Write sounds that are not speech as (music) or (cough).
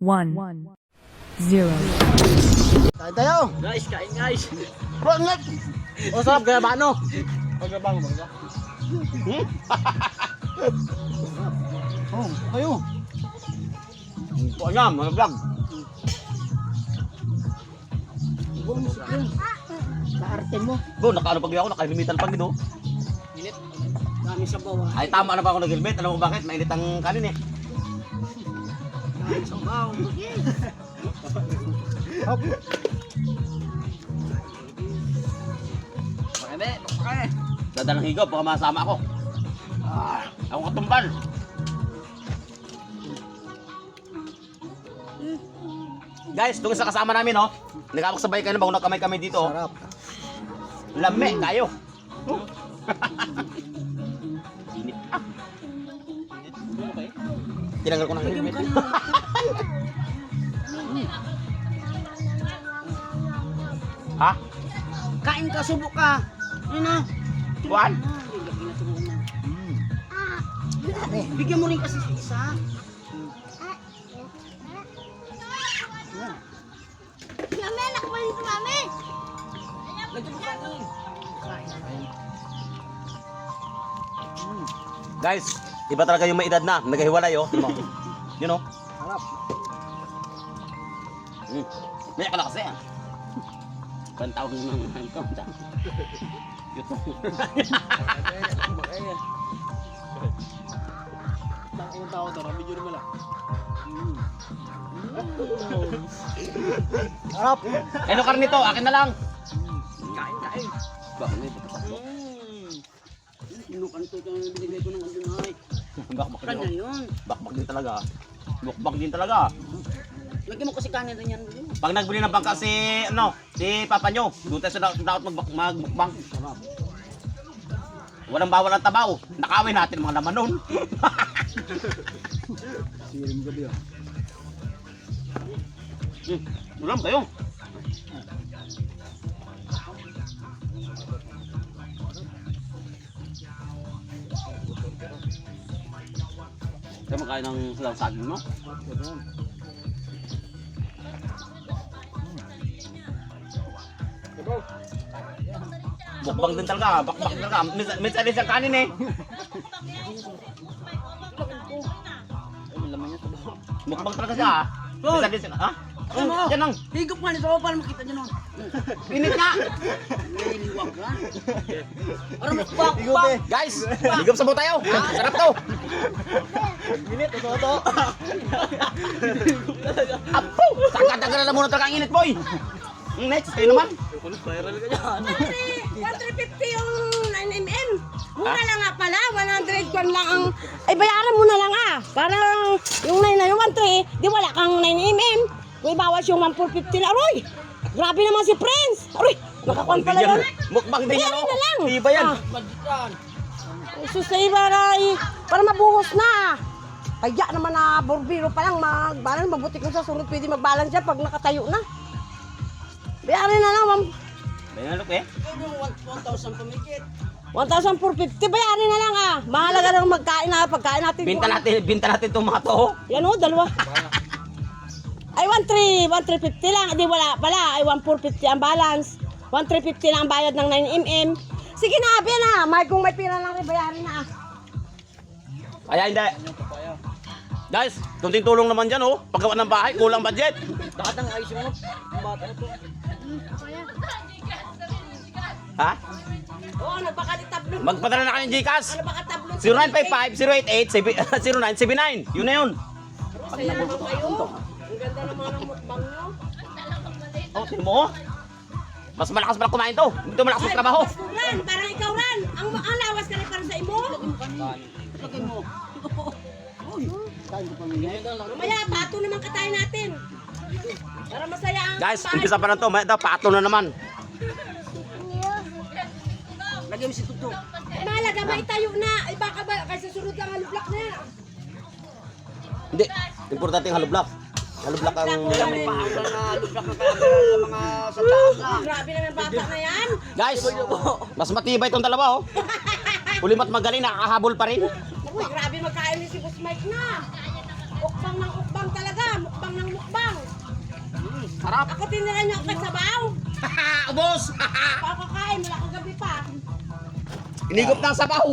one, zero. Kain tayo! Guys, kain guys. Bro, ngak! O, sarap kaya ba ano? Pagkabang ba? Hmm? (laughs) oh, kayo. O, nga, mga vlog. Kaarte mo. Bro, nakaano pag ako, nakalimitan pag ito. Init. Dami sa bawah. Ay, tama na pa ako nag-helmet. Alam mo bakit? Mainit ang kanin eh. Sa bawah. Pakebe, pakebe. Dadalang higop, baka masama ako. Ah, ako katumbal. Guys, itong isa kasama namin, oh. Nagkakaksabay kayo na bago kamay kami dito, oh. Sarap. Lame, kayo. (laughs) Init. Ah. Tinanggal ko ng helmet. (laughs) ha? Kain ka, subo ka. Yun na. Juan? Bigyan mo rin kasi sa isa. Mami, nakabalik si Mami. Lagyan mo kanin. Guys, iba talaga yung may edad na. Naghiwalay, oh. Yun. Yun, oh. Sarap. Mm. May ka na kasi, ah. Ban tawag ng mga hangkong. Bakit yung tao to? Video naman lang. Sarap. Ano karne to? Akin na lang. Kain, kain. Bakit may butas ako? Inukan to yung binigay ko ng andunay. Bakbak din. Kanya yun. Bakbak din talaga. Mukbak din talaga. Lagyan mo kasi kanin rin yan. Pag nagbili ng bangka si, ano, si papa nyo, doon tayo sa dapat dapat magbak, magbukbang. Walang bawal ang tabaw. Nakawin natin mga laman nun. (laughs) Sirim gabi ah. Hmm, Ulam kayo. Kaya makain ng saging mo? Mukbang din talaga, bakbak din talaga. Minsan, din siyang kanin eh. To. Mukbang talaga siya ah. Minsan din siya, ha? Ano mo? Yan lang. Higop nga nito para makita niyo nun. Init nga. Nililiwag ka. Para makbak, bak. Guys, higop sa tayo. Sarap to. Minit, ito, ito. Apo! Taga-taga na muna talaga ang init, boy. Next, kayo naman. Viral ka dyan. 150 yung 9mm. Mura lang nga pala, 100 kwan lang ang... Ay, bayaran mo na lang ah. Parang yung 9 na yung 13, di wala kang 9mm. May bawas yung 1450 na. Aroy! Grabe naman si Prince! Aroy! Nakakwan pala yun. Mukbang din yan, Bayaran oh. na lang. Iba yan. Ah, Budget yan. Sus na iba na eh, para mabuhos na. Kaya naman na borbiro pa lang, magbalan, mabuti kung sa sunod pwede magbalan siya pag nakatayo na. Bayaran na lang, ma'am. Bayan na, eh. Ikaw yung 1,000 pamikit. 1,450, bayarin na lang ah. Mahalaga lang magkain na, pagkain natin. Binta natin, binta natin itong mga to. oh. Yan o, dalawa. Ay, 1,3, 1,350 lang. Di wala pala, ay 1,450 ang balance. 1,350 lang ang bayad ng 9mm. Sige na, abi na. May, kung may pira lang rin, bayarin na ah. Kaya hindi. Guys, kunting tulong naman dyan, oh. Paggawa ng bahay, kulang budget. Lahat ng ayos mo. Ang bata na to. Ha? Oo, ano baka di tablon? Magpadala na kayo ng Gcash. Ano baka tablon? 0955-088-0979. (laughs) Yun na yun. Naman kayo. Ang ganda naman ng mukbang nyo. Oh, tingnan mo, oh. Mas malakas pala kumain to. Hindi malakas sa trabaho. Ran. Parang ikaw, Ran. Ang, ang lawas ka rin para sa imo. Lagyan mo. (laughs) Mamaya, pato naman katayin natin. Para masaya ang Guys, umpisa pa na to. May ito, pato na naman. Lagyan mo si Tuto. Mahalaga, may tayo na. Ay, baka ba, kasi sunod lang ang lublak na yan. Hindi. Importante yung halublock. Halublock ang... May pahagal na lublak na kaya sa mga sa taas na. Grabe naman bata na yan. Guys, mas matibay itong dalawa, oh. (laughs) Huli mat magaling, nakakahabol pa rin. Uy, grabe magkain ni si Boss Mike na. Ukbang ng ukbang talaga. Mukbang ng mukbang. Mm, sarap. Ako tinira niyo agad sa baw. (laughs) Boss! Pakakain mula kagabi pa. Inigop ng sabaw.